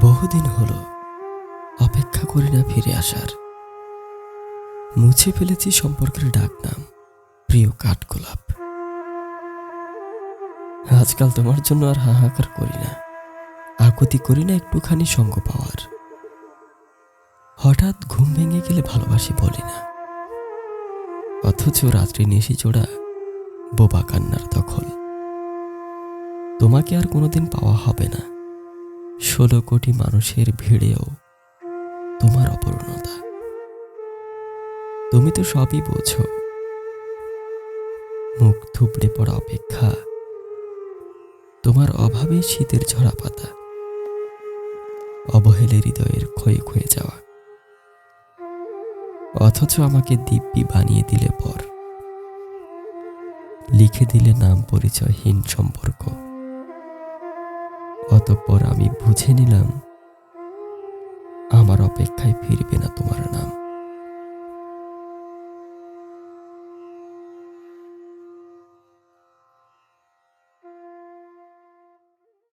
বহুদিন হলো অপেক্ষা করি না ফিরে আসার। মুছে ফেলেছি সম্পর্কের ডাক প্রিয় কাঠগোলাপ। আজকাল তোমার জন্য আর হাহাকার করি না, আকুতি করি না একটুখানি সঙ্গ পাওয়ার। হঠাৎ ঘুম ভেঙে গেলে ভালোবাসি বলি না। অথচ রাত্রি নিশি জোড়া বোবা কান্নার দখল। তোমাকে আর কোনোদিন পাওয়া হবে না। ষোলো কোটি মানুষের ভিড়েও তোমার অপূর্ণতা। তুমি তো সবই বোঝো। মুখ থুবড়ে পড়া অপেক্ষা। তোমার অভাবে শীতের ঝরা পাতা অবহেলে হৃদয়ের ক্ষয়ে ক্ষয়ে যাওয়া। অথচ আমাকে দিব্যি বানিয়ে দিলে পর। লিখে দিলে নাম পরিচয়হীন সম্পর্ক। অতঃপর আমি বুঝে নিলাম আমার অপেক্ষায় ফিরবে না তোমার